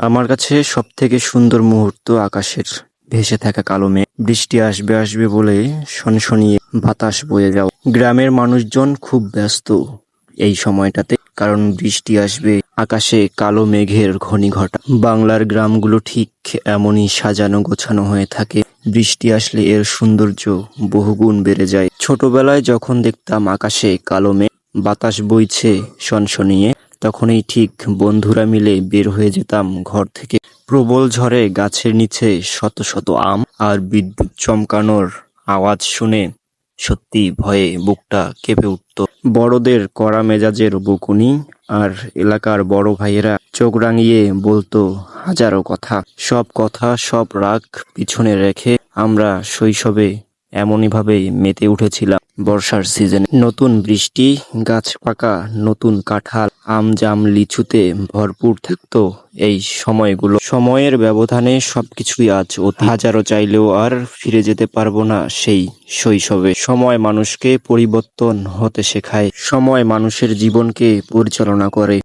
আমার কাছে সব থেকে সুন্দর মুহূর্ত আকাশের ভেসে থাকা কালো মেঘ। বৃষ্টি আসবে আসবে বলে শনশনিয়ে বাতাস বয়ে যাও। গ্রামের মানুষজন খুব ব্যস্ত এই সময়টাতে, কারণ বৃষ্টি আসবে আকাশে কালো মেঘের ঘনীঘটা। বাংলার গ্রামগুলো ঠিক এমনই সাজানো গোছানো হয়ে থাকে। বৃষ্টি আসলে এর সৌন্দর্য বহুগুণ বেড়ে যায়। ছোটবেলায় যখন দেখতাম আকাশে কালো মেঘ, বাতাস বইছে শনশনিয়ে তখনই ঠিক বন্ধুরা মিলে বের হয়ে যেতাম ঘর থেকে। প্রবল ঝড়ে গাছের নিচে শত শত আম আর বিদ্যুৎ চমকানোর আওয়াজ শুনে সত্যি ভয়ে বুকটা কেঁপে উঠত। বড়দের কড়া মেজাজের বকুনি আর এলাকার বড় ভাইয়েরা চোখ রাঙিয়ে বলতো হাজারো কথা। সব কথা সব রাগ পিছনে রেখে আমরা শৈশবে এমনই ভাবে মেতে উঠেছিলাম বর্ষার সিজনে। নতুন বৃষ্টি, গাছ পাকা, নতুন কাঁঠাল, আম জাম লিচুতে ভরপুর থাকতো এই সময়গুলো। সময়ের ব্যবধানে সবকিছুই আজ অতি। হাজারো চাইলেও আর ফিরে যেতে পারব না সেই শৈশবে। সময় মানুষকে পরিবর্তন হতে শেখায়। সময় মানুষের জীবনকে পরিচালনা করে।